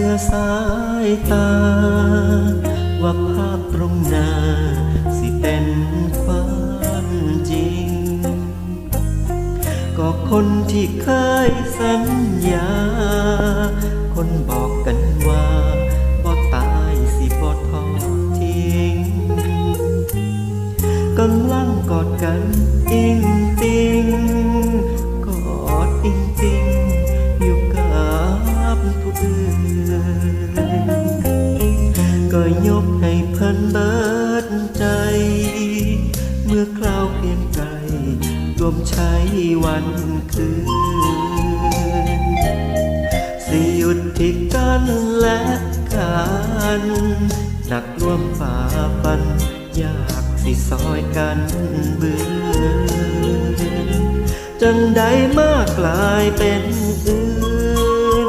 ลือสายตา ว่าภาพตรงหน้าสิเป็นความจริง ก็คนที่เคยสัญญา คนบอกกัน ใช้วันคืนสิหยุดที่กันและกันหนักร่วมฝ่าฟันอยากสิซอยกันเบื่อจังใดมากกลายเป็นอื่น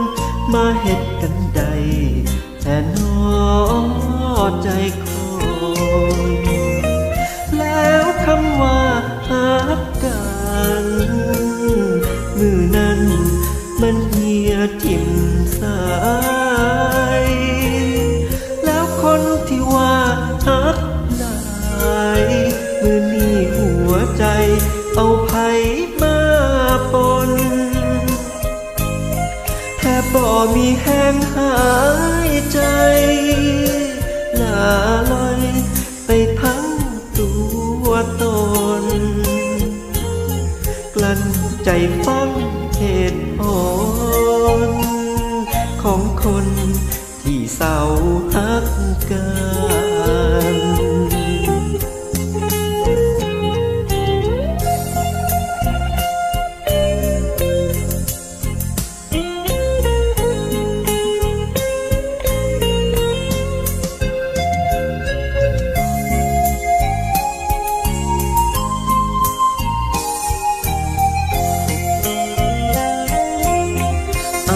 มาเฮ็ดกันใด แทนนอใจค บบ่มีแห้งหายใจลาลอยไปทั้งตัวตน กลั้นใจฟังเหตุผลของคนที่เศร้าหักกัน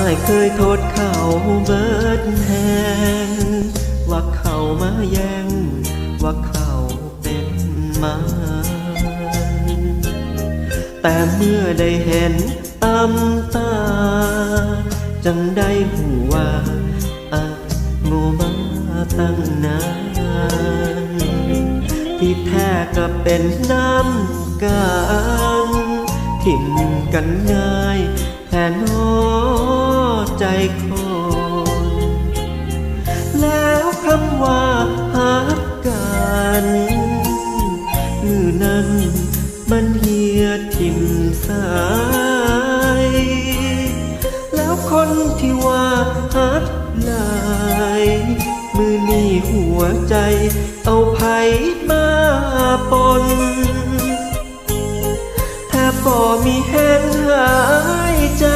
ายเคยโทษเขาเบิดแหงว่าเขามาแย่ง ว่าเขาเป็นมันแต่เมื่อได้เห็นตำตา จังได้หูว่าอายงูมาตั้งนาน ที่แท้ก็เป็นน้ำกันถิ่มกันง่ายแทนหัว ใจคนแล้วคำว่าหักกันมือนั้นมันเหียทิมสาย แล้วคนที่ว่าหักหลายมือนี่หัวใจเอาไผมาปนแทบบ่มีแห้งหายใจ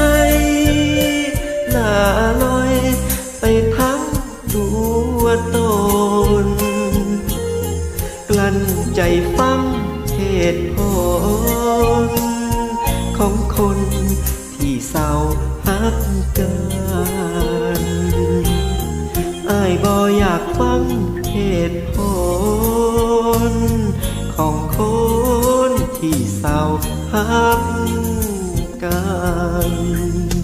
ใจฟังเหตุผล ของคนที่เศร้าหักกันอายบ่อยากฟังเหตุผล ของคนที่เศร้าหักกัน